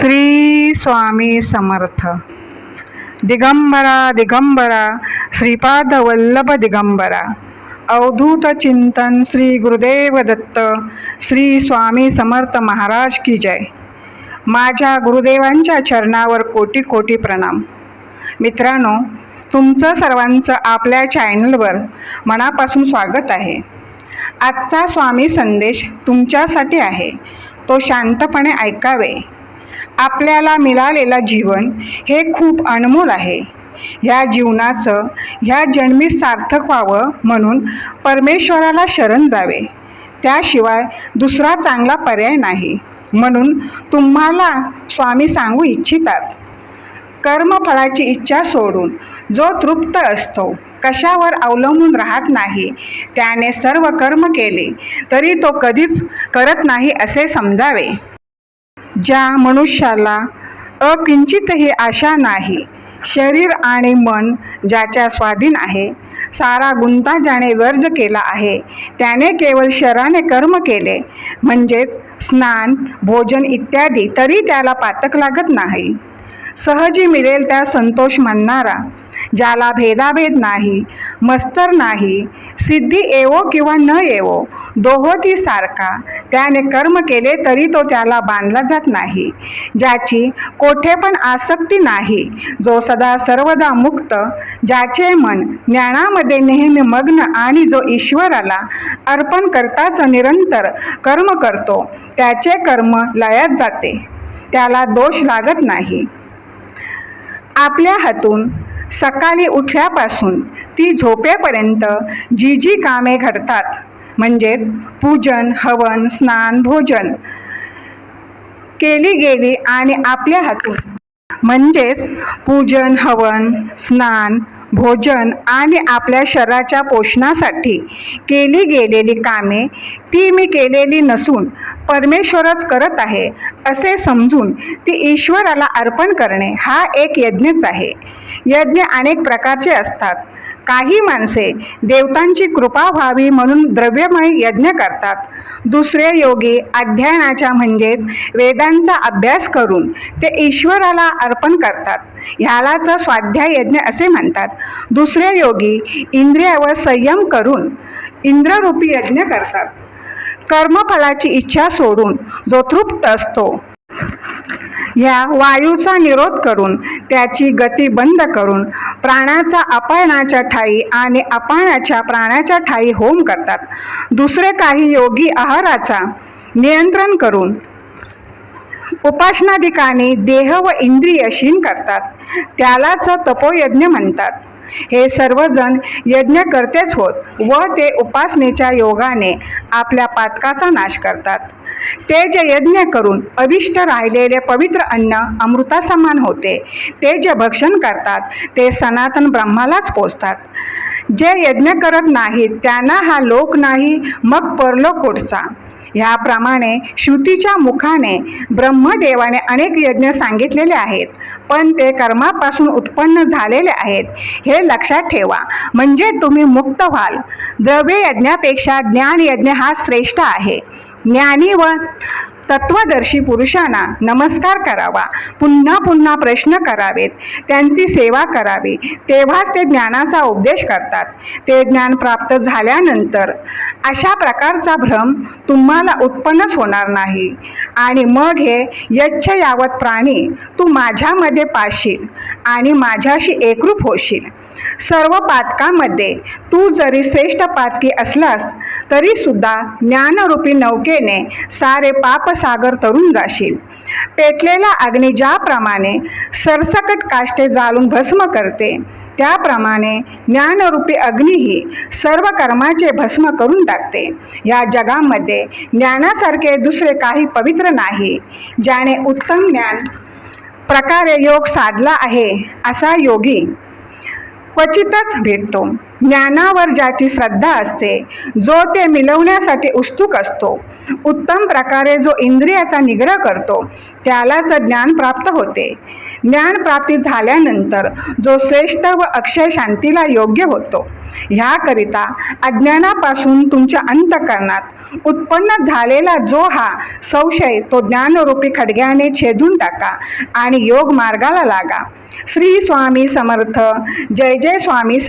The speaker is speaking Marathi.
श्री स्वामी समर्थ. दिगंबरा दिगंबरा श्रीपाद वल्लभ दिगंबरा. अवधूत चिंतन श्री गुरुदेव दत्त श्री स्वामी समर्थ महाराज की जय. माझ्या गुरुदेवांच्या चरणावर कोटी कोटी प्रणाम. मित्रांनो तुमचं सर्वांचं आपल्या चॅनलवर मनापासून स्वागत आहे. आजचा स्वामी संदेश तुमच्यासाठी आहे. तो शांतपणे ऐकावे. आपल्याला मिळालेलं जीवन हे खूप अनमोल आहे. ह्या जीवनाचं ह्या जन्मी सार्थक व्हावं म्हणून परमेश्वराला शरण जावे. त्याशिवाय दुसरा चांगला पर्याय नाही. म्हणून तुम्हाला स्वामी सांगू इच्छितात. कर्मफळाची इच्छा सोडून जो तृप्त असतो कशावर अवलंबून राहत नाही त्याने सर्व कर्म केले तरी तो कधीच करत नाही असे समजावे. ज्या मनुष्याला अकिंचितही आशा नाही शरीर आणि मन ज्याच्या स्वाधीन आहे सारा गुंता ज्याने वर्ज केला आहे त्याने केवळ शराने कर्म केले म्हणजेच स्नान भोजन इत्यादी तरी त्याला पातक लागत नाही. सहजी मिळेल त्या संतोष म्हणणारा ज्याला भेदाभेद नाही मस्तर नाही सिद्धी येवो किंवा न येवो दोहोती सारखा. त्याने कर्म केले तरी तो त्याला बांधला जात नाही. ज्याची कोठे पण आसक्ती नाही जो सदा सर्वदा मुक्त ज्याचे मन ज्ञानामध्ये नेहमी मग्न आणि जो ईश्वराला अर्पण करताच निरंतर कर्म करतो त्याचे कर्म लयात जाते. त्याला दोष लागत नाही. आपल्या हातून सकाळी उठल्यापासून ती झोपेपर्यंत जी जी कामे घडतात म्हणजेच पूजन हवन स्नान भोजन केली गेली आणि आपल्या हातून म्हणजेच पूजन हवन स्नान भोजन आणि आपल्या शरीराच्या पोषणासाठी केली गेलेली कामे ती मी केलेली नसून परमेश्वरच करत आहे असे समजून ती ईश्वराला अर्पण करणे हा एक यज्ञच आहे. यज्ञ अनेक प्रकारचे असतात. काही माणसे देवतांची कृपा व्हावी म्हणून द्रव्यमय यज्ञ करतात. दुसरे योगी अध्ययनाच्या म्हणजेच वेदांचा अभ्यास करून ते ईश्वराला अर्पण करतात. ह्यालाच स्वाध्याय यज्ञ असे म्हणतात. दुसरे योगी इंद्रियावर संयम करून इंद्ररूपी यज्ञ करतात. कर्मफलाची इच्छा सोडून जो तृप्त असतो ह्या वायूचा निरोध करून त्याची गती बंद करून प्राणाचा अपयनाच्या ठाई आणि अपाणाच्या प्राणाच्या ठाई होम करतात. दुसरे काही योगी आहाराचा नियंत्रण करून उपासनाधिकाने देह व इंद्रिय शीन करतात. त्यालाच तपोयज्ञ म्हणतात. हे सर्वजण यज्ञ करतेच होत व ते उपासनेच्या योगाने आपल्या पातकाचा नाश करतात. ते जे यज्ञ करून अविष्ट राहिलेले पवित्र अन्न अमृतासमान होते. ते जे भक्षण करतात. ते सनातन ब्रह्मालाच पोचतात जे यज्ञ करत नाहीत त्यांना हा लोक नाही मग परलोक कुठचा? ह्याप्रमाणे श्रुतीच्या मुखाने ब्रह्मदेवाने अनेक यज्ञ सांगितलेले आहेत. पण ते कर्मापासून उत्पन्न झालेले आहेत हे लक्षात ठेवा. म्हणजे तुम्ही मुक्त व्हाल. द्रव्य यज्ञापेक्षा ज्ञान यज्ञ हा श्रेष्ठ आहे. ज्ञानी व तत्वदर्शी पुरुषांना नमस्कार करावा. पुन्हा पुन्हा प्रश्न करावेत. त्यांची सेवा करावी. तेव्हाच ते ज्ञानाचा उपदेश करतात. ते ज्ञान प्राप्त झाल्यानंतर अशा प्रकारचा भ्रम तुम्हाला उत्पन्नच होणार नाही. आणि मग हे यच्छ यावत प्राणी तू माझ्यामध्ये पाशील आणि माझ्याशी एकरूप होशील. सर्व पातकामध्ये तू जरी श्रेष्ठ पातकी असलास तरी सुद्धा ज्ञानरूपी नौकेने सारे पापसागर तरून जाशील. पेटलेला अग्नी ज्याप्रमाणे सरसकट काष्टे जाळून भस्म करते त्याप्रमाणे ज्ञानरूपी अग्नीही सर्व कर्माचे भस्म करून टाकते. या जगामध्ये ज्ञानासारखे दुसरे काही पवित्र नाही ज्याने उत्तम ज्ञान प्रकारे योग साधला आहे असा योगी क्वचितच भेटतो. ज्ञानावर ज्याची श्रद्धा असते जो ते मिळवण्यासाठी उत्सुक असतो उत्तम प्रकारे जो इंद्रियाचा निग्रह करतो त्यालाच ज्ञान प्राप्त होते. ज्ञानप्राप्ती झाल्यानंतर जो श्रेष्ठ व अक्षय शांतीला योग्य होतो ह्याकरिता अज्ञानापासून तुमच्या अंतकरणात उत्पन्न झालेला जो हा संशय तो ज्ञानरूपी खडग्याने छेदून टाका आणि योग मार्गाला लागा. श्री स्वामी समर्थ जय जय स्वामी समर्थ